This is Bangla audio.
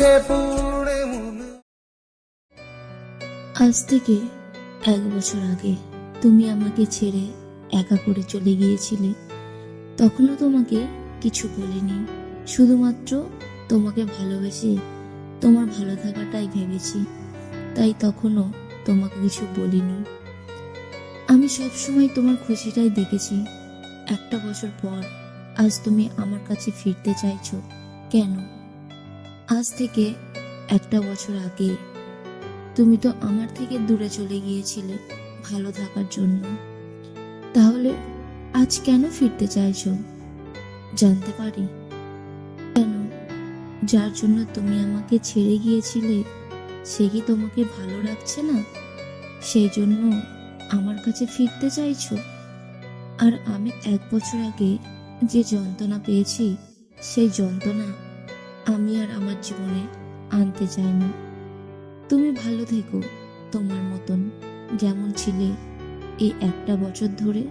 গেছে মনে। আজ থেকে এক বছর আগে তুমি আমাকে ছেড়ে একা করে চলে গিয়েছিলে। তখনও তোমাকে কিছু বলিনি। শুধুমাত্র তোমাকে ভালোবেসে, তোমার ভালো থাকাটাই ভেবেছি। তাই তখনও তোমাকে কিছু বলিনি। আমি সবসময় তোমার খুশিটাই দেখেছি। একটা বছর পর আজ তুমি আমার কাছে ফিরতে চাইছো। কেন? আজ থেকে একটা বছর আগে তুমি তো আমার থেকে দূরে চলে গিয়েছিলে ভালো থাকার জন্য। তাহলে আজ কেন ফিরতে চাইছো? জানতে পারি। কেন? যার জন্য তুমি আমাকে ছেড়ে গিয়েছিলে, সে কি তোমাকে ভালো রাখছে না? সেই জন্য আমার কাছে ফিরতে চাইছো? আর আমি এক বছর আগে যে যন্ত্রণা পেয়েছি, সেই যন্ত্রণা আমি আর আমার জীবনে আনতে চাই না তুমি ভালো থেকো তোমার মতন। যেমন ছিলে এই একটা বছর ধরে।